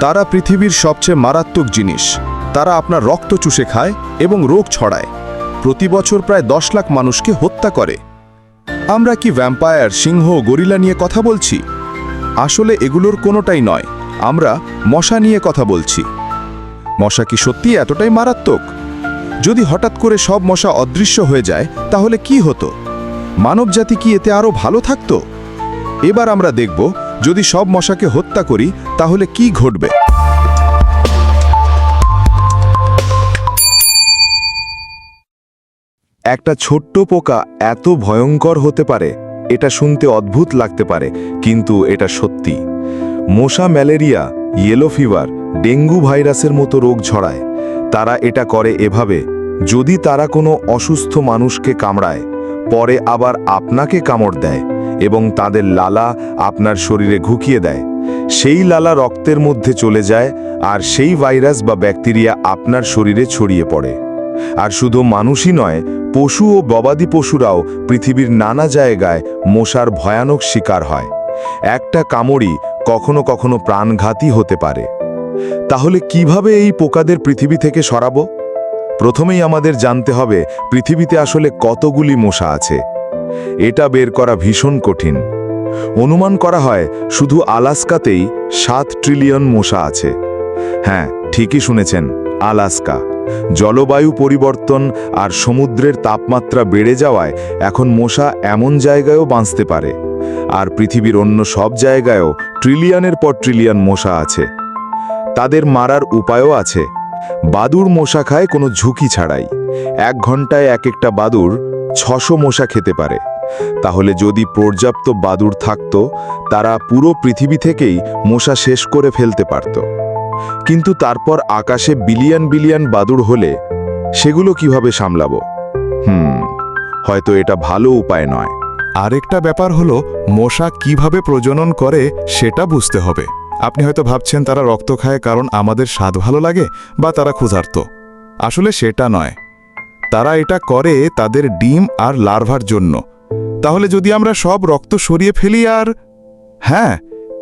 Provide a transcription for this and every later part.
তারা পৃথিবীর সবচেয়ে মারাত্মক জিনিস। তারা আপনার রক্ত চুষে খায় এবং রোগ ছড়ায়। প্রতি বছর প্রায় দশ লাখ মানুষকে হত্যা করে। আমরা কি ভ্যাম্পায়ার সিংহ, গরিলা নিয়ে কথা বলছি? আসলে এগুলোর কোনোটাই নয়। আমরা মশা নিয়ে কথা বলছি। মশা কি সত্যি এতটাই মারাত্মক? যদি হঠাৎ করে সব মশা অদৃশ্য হয়ে যায়, তাহলে কি হতো? মানবজাতি কি এতে আরও ভালো থাকত? এবার আমরা দেখব যদি সব মশাকে হত্যা করি, তাহলে কি ঘটবে? একটা ছোট্ট পোকা এত ভয়ঙ্কর হতে পারে, এটা শুনতে অদ্ভুত লাগতে পারে, কিন্তু এটা সত্যি। মশা ম্যালেরিয়া ইয়েলো ফিভার ডেঙ্গু ভাইরাসের মতো রোগ ছড়ায়। তারা এটা করে এভাবে, যদি তারা কোনো অসুস্থ মানুষকে কামড়ায়, পরে আবার আপনাকে কামড় দেয়। এবং তাদের লালা আপনার শরীরে ঘুকিয়ে দেয়। সেই লালা রক্তের মধ্যে চলে যায় আর সেই ভাইরাস বা ব্যাকটেরিয়া আপনার শরীরে ছড়িয়ে পড়ে। আর শুধু মানুষই নয়, পশু ও গবাদি পশুরাও পৃথিবীর নানা জায়গায় মশার ভয়ানক শিকার হয়। একটা কামড়ই কখনো কখনো প্রাণঘাতী হতে পারে। তাহলে কীভাবে এই পোকাদের পৃথিবী থেকে সরাবো? প্রথমেই আমাদের জানতে হবে পৃথিবীতে আসলে কতগুলি মশা আছে। এটা বের করা ভীষণ কঠিন। অনুমান করা হয় শুধু আলাস্কাতেই সাত ট্রিলিয়ন মশা আছে। হ্যাঁ ঠিকই শুনেছেন, আলাস্কা। জলবায়ু পরিবর্তন আর সমুদ্রের তাপমাত্রা বেড়ে যাওয়ায় এখন মশা এমন জায়গায়ও বাঁচতে পারে। আর পৃথিবীর অন্য সব জায়গায়ও ট্রিলিয়নের পর ট্রিলিয়ন মশা আছে। তাদের মারার উপায়ও আছে। বাদুর মশা খায় কোনো ঝুঁকি ছাড়াই। এক ঘন্টায় এক একটা বাদুর ছশো মশা খেতে পারে। তাহলে যদি পর্যাপ্ত বাদুর থাকতো, তারা পুরো পৃথিবী থেকেই মশা শেষ করে ফেলতে পারত। কিন্তু তারপর আকাশে বিলিয়ন বিলিয়ন বাদুর হলে সেগুলো কীভাবে সামলাব? হুম, হয়তো এটা ভালো উপায় নয়। আরেকটা ব্যাপার হলো, মশা কীভাবে প্রজনন করে সেটা বুঝতে হবে। আপনি হয়তো ভাবছেন তারা রক্ত খায় কারণ আমাদের স্বাদ ভালো লাগে বা তারা ক্ষুধার্ত। আসলে সেটা নয়। তারা এটা করে তাদের ডিম আর লার্ভার জন্য। তাহলে যদি আমরা সব রক্ত সরিয়ে ফেলি আর হ্যাঁ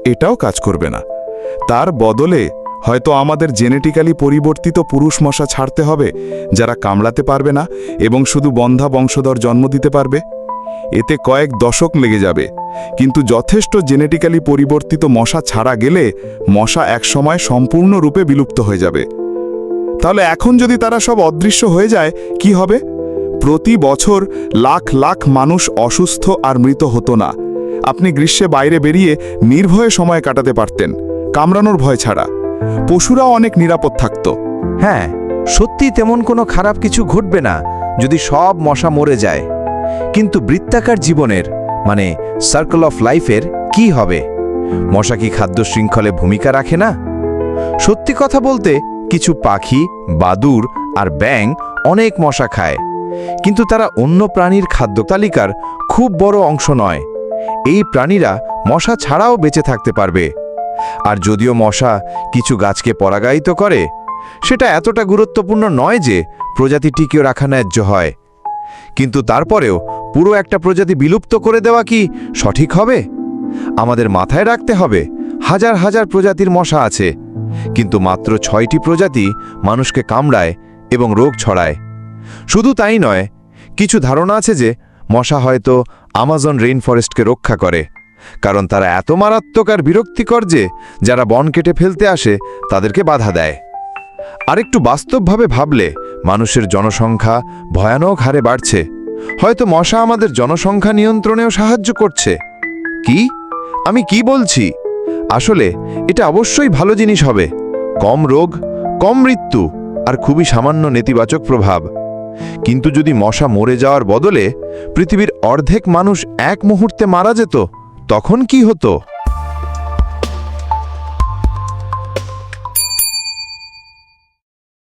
এটাও কাজ করবে না। তার বদলে হয়তো আমাদের জেনেটিক্যালি পরিবর্তিত পুরুষ মশা ছাড়তে হবে, যারা কামড়াতে পারবে না এবং শুধু বন্ধা বংশধর জন্ম দিতে পারবে। এতে কয়েক দশক লেগে যাবে। কিন্তু যথেষ্ট জেনেটিক্যালি পরিবর্তিত মশা ছাড়া গেলে মশা একসময় সম্পূর্ণরূপে বিলুপ্ত হয়ে যাবে। তাহলে এখন যদি তারা সব অদৃশ্য হয়ে যায়, কি হবে? প্রতি বছর লাখ লাখ মানুষ অসুস্থ আর মৃত হতো না। আপনি গ্রীষ্মে বাইরে বেরিয়ে নির্ভয়ে সময় কাটাতে পারতেন, কামড়ানোর ভয় ছাড়া। পশুরাও অনেক নিরাপদ থাকত। হ্যাঁ সত্যি তেমন কোনো খারাপ কিছু ঘটবে না যদি সব মশা মরে যায়। কিন্তু বৃত্তাকার জীবনের মানে সার্কেল অফ লাইফের কি হবে? মশা কি খাদ্য শৃঙ্খলে ভূমিকা রাখে না? সত্যি কথা বলতে কিছু পাখি, বাদুর আর ব্যাং অনেক মশা খায়। কিন্তু তারা অন্য প্রাণীর খাদ্য তালিকার খুব বড় অংশ নয়। এই প্রাণীরা মশা ছাড়াও বেঁচে থাকতে পারবে। আর যদিও মশা কিছু গাছকে পরাগায়িত করে, সেটা এতটা গুরুত্বপূর্ণ নয় যে প্রজাতি টিকিয়ে রাখা ন্যায্য হয়। কিন্তু তারপরেও পুরো একটা প্রজাতি বিলুপ্ত করে দেওয়া কি সঠিক হবে? আমাদের মাথায় রাখতে হবে, হাজার হাজার প্রজাতির মশা আছে। কিন্তু মাত্র ছয়টি প্রজাতি মানুষকে কামড়ায় এবং রোগ ছড়ায়। শুধু তাই নয়, কিছু ধারণা আছে যে মশা হয়তো আমাজন রেইন ফরেস্টকে রক্ষা করে, কারণ তারা এত মারাত্মক আর বিরক্তিকর যে যারা বন কেটে ফেলতে আসে তাদেরকে বাধা দেয়। আরেকটু বাস্তবভাবে ভাবলে মানুষের জনসংখ্যা ভয়ানক হারে বাড়ছে। হয়তো মশা আমাদের জনসংখ্যা নিয়ন্ত্রণেও সাহায্য করছে। কি? আমি কি বলছি? আসলে এটা অবশ্যই ভালো জিনিস হবে। কম রোগ, কম মৃত্যু আর খুবই সামান্য নেতিবাচক প্রভাব। কিন্তু যদি মশা মরে যাওয়ার বদলে পৃথিবীর অর্ধেক মানুষ এক মুহূর্তে মারা যেত, তখন কি হতো?